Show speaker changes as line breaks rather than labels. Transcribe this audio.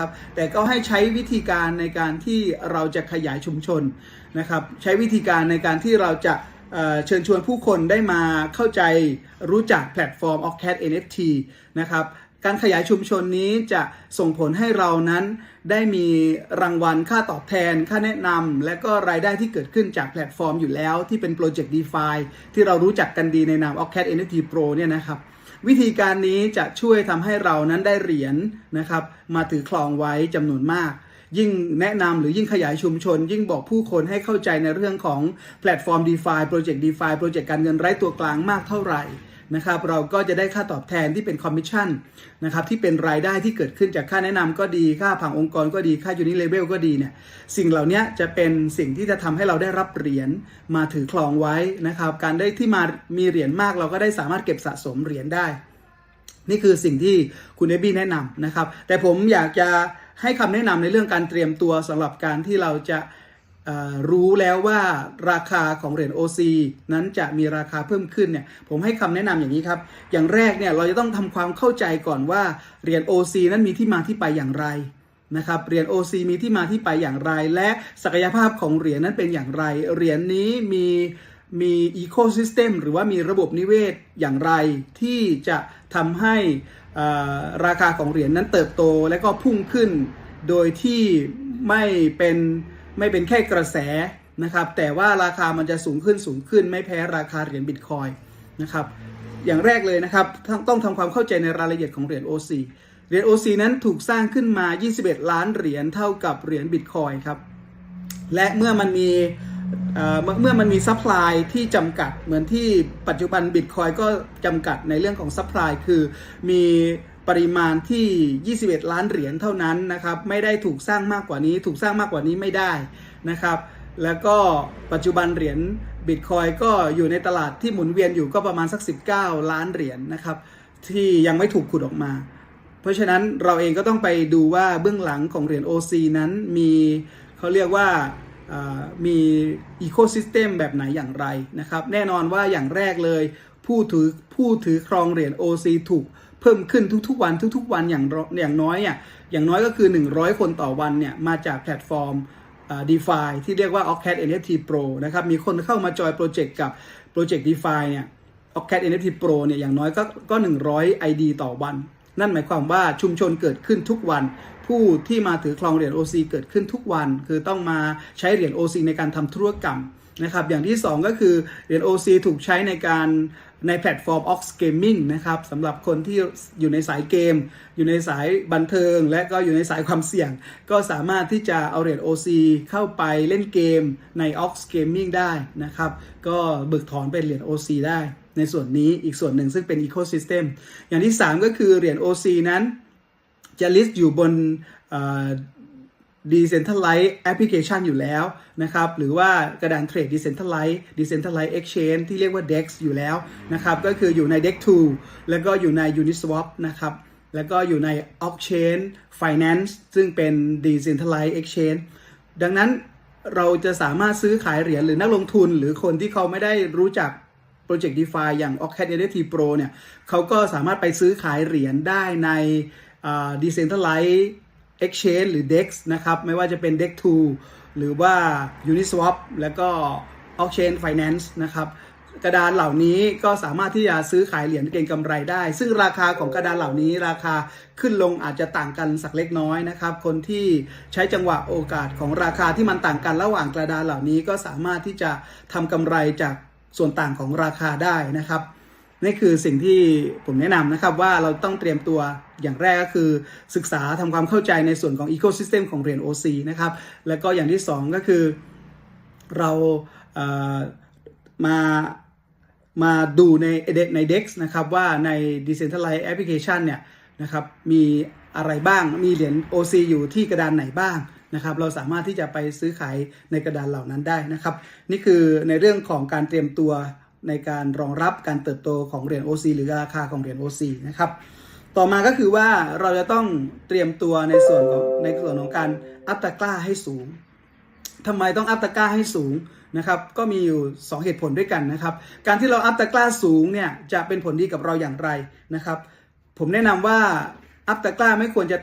ครับแต่ก็ให้ใช้วิธีการในการที่เราจะขยายชุมชนนะครับใช้วิธีการในการที่เราจะเเชิญชวนผู้คนได้มาเข้าใจรู้จักแพลตฟอร์ม o c c a t NFT นะครับการขยายชุมชนนี้จะส่งผลให้เรานั้นได้มีรางวัลค่าตอบแทน ค่าแนะนำและก็รายได้ที่เกิดขึ้นจากแพลตฟอร์มอยู่แล้วที่เป็นโปรเจกต์ DeFi ที่เรารู้จักกันดีในนาม o c c a t NFT Pro เนี่ยนะครับ วิธีการนี้จะช่วยทำให้เรานั้นได้เหรียญนะครับ มาถือครองไว้จำนวนมากยิ่งแนะนำหรือยิ่งขยายชุมชน ยิ่งบอกผู้คนให้เข้าใจในเรื่องของแพลตฟอร์ม DeFi โปรเจกต์ DeFi โปรเจกต์การเงินไร้ตัวกลางมากเท่าไหร่ นะครับเราก็จะได้ค่าตอบแทนที่เป็นคอมมิชชั่นนะครับที่เป็นรายได้ที่เกิดขึ้นจากค่าแนะนำก็ดีค่าผังองค์กรก็ดีค่ายูนิเลเวลก็ดีเนี่ยสิ่งเหล่านี้จะเป็นสิ่งที่จะทำให้เราได้รับเหรียญมาถือครองไว้นะครับการได้ที่มามีเหรียญมากเราก็ได้สามารถเก็บสะสมเหรียญได้ นี่คือสิ่งที่คุณเอบี้แนะนำนะครับแต่ผมอยากจะให้คำแนะนำในเรื่องการเตรียมตัวสำหรับการที่เราจะ รู้แล้วว่าราคาของเหรียญ OC นั้นจะมีราคาเพิ่มขึ้นเนี่ยผมให้คำแนะนำอย่างนี้ครับ อย่างแรกเนี่ยเราจะต้องทำความเข้าใจก่อนว่าเหรียญ OC นั้นมีที่มาที่ไปอย่างไรนะครับเหรียญ OC มีที่มาที่ไปอย่างไร และศักยภาพของเหรียญนั้นเป็นอย่างไร เหรียญนี้มีมีอีโคซิสเต็มหรือว่ามีระบบนิเวศอย่างไร ที่จะทำให้ราคาของเหรียญนั้นเติบโตและก็พุ่งขึ้น โดยที่ไม่เป็น ไม่เป็นแค่กระแสนะครับ แต่ว่าราคามันจะสูงขึ้นสูงขึ้น ไม่แพ้ราคาเหรียญบิตคอยนะครับ อย่างแรกเลยนะครับ ต้องทำความเข้าใจในรายละเอียดของเหรียญ OC เหรียญ OC นั้นถูกสร้างขึ้นมา 21 ล้านเหรียญเท่ากับเหรียญบิตคอยครับ และเมื่อมันมีเมื่อเมื่อมันมีซัพพลายที่จำกัดเหมือนที่ปัจจุบันบิตคอยก็จำกัดในเรื่องของซัพพลายคือมีปริมาณที่ 21 ล้านเหรียญเท่านั้นนะครับ ไม่ได้ถูกสร้างมากกว่านี้ ถูกสร้างมากกว่านี้ไม่ได้นะครับ แล้วก็ปัจจุบันเหรียญบิตคอยก็อยู่ในตลาดที่หมุนเวียนอยู่ก็ประมาณสัก 19 ล้านเหรียญนะครับ ที่ยังไม่ถูกขุดออกมา เพราะฉะนั้นเราเองก็ต้องไปดูว่าเบื้องหลังของเหรียญ OC นั้นมีเขาเรียกว่าอ่ามีอีโคซิสเต็มแบบไหนอย่างไรนะครับ แน่นอนว่าอย่างแรกเลย ผู้ถือผู้ถือครองเหรียญ OC ถูก เพิ่มขึ้นทุกๆวันทุกๆวันอย่างอย่างน้อยอะอย่างน้อยก็คือ 100 คนต่อวันเนี่ยมาจากแพลตฟอร์มดีฟาที่เรียกว่า Occat NFT Pro นะครับมีคนเข้ามาจอยโปรเจกต์กับโปรเจกต์ DeFi เนี่ย Occat NFT Pro เนี่ยอย่างน้อยก็ก็ 100 ID ต่อวัน นั่นหมายความว่าชุมชนเกิดขึ้นทุกวัน ผู้ที่มาถือครองเหรียญ OC เกิดขึ้นทุกวัน คือต้องมาใช้เหรียญ OC ในการทำธุรกรรมนะครับอย่างที่ 2 ก็คือเหรียญ OC ถูกใช้ในการ ในแพลตฟอร์ม Ox Gaming นะครับสำหรับคนที่อยู่ในสายเกม อยู่ในสายบันเทิง และก็อยู่ในสายความเสี่ยง ก็สามารถที่จะเอาเหรียญ OC เข้าไปเล่นเกมใน Ox Gaming ได้นะครับ ก็เบิกถอนเป็นเหรียญ OC ได้ ในส่วนนี้อีกส่วนหนึ่งซึ่งเป็น Ecosystem อย่างที่ 3 ก็คือเหรียญ OC นั้นจะ list อยู่บน decentralized application อยู่แล้วนะครับ หรือว่ากระดานเทรด decentralized decentralized exchange ที่เรียกว่า DEX อยู่แล้วนะครับ ก็คืออยู่ใน DEX2 แล้วก็อยู่ใน Uniswap นะครับ แล้วก็อยู่ใน Oxchain Finance ซึ่งเป็น decentralized exchange ดังนั้นเราจะสามารถซื้อขายเหรียญหรือนักลงทุน หรือคนที่เขาไม่ได้รู้จักโปรเจกต์ DeFi อย่าง Occat NFT Pro เนี่ยเขาก็สามารถไปซื้อขายเหรียญได้ใน decentralized exchange หรือ DEX นะครับ ไม่ว่าจะเป็น DEX2 หรือว่า Uniswap แล้วก็ Oxchain Finance นะครับ กระดานเหล่านี้ก็สามารถที่จะซื้อขายเหรียญเก็งกำไรได้ ซึ่งราคาของกระดานเหล่านี้ราคาขึ้นลงอาจจะต่างกันสักเล็กน้อยนะครับ คนที่ใช้จังหวะโอกาสของราคาที่มันต่างกันระหว่างกระดานเหล่านี้ก็สามารถที่จะทำกำไรจากส่วนต่างของราคาได้นะครับ นี่คือสิ่งที่ผมแนะนำนะครับว่าเราต้องเตรียมตัวอย่างแรกก็คือศึกษาทำความเข้าใจในส่วนของ Ecosystem ของเหรียญ OC นะครับแล้วก็อย่างที่ 2 ก็คือเราเมามาดูในใน DEX นะครับว่าใน Decentralized Application เนี่ยนะครับมีอะไรบ้างมีเหรียญ OC อยู่ที่กระดานไหนบ้างนะครับเราสามารถที่จะไปซื้อขายในกระดานเหล่านั้นได้นะครับ นี่คือในเรื่องของการเตรียมตัว ในการรองรับการเติบโตของเหรียญ OC หรือราคาของเหรียญ OC นะครับ ต่อมาก็คือว่าเราจะต้องเตรียมตัวในส่วนของในส่วนของการอัตกร้าให้สูงทำไมต้องอัตกร้าให้สูงนะครับ ก็มีอยู่ 2 เหตุผลด้วยกันนะครับ การที่เราอัตกร้าสูงเนี่ยจะเป็นผลดีกับเราอย่างไรนะครับ ผมแนะนำว่าอัตกร้าไม่ควรจะ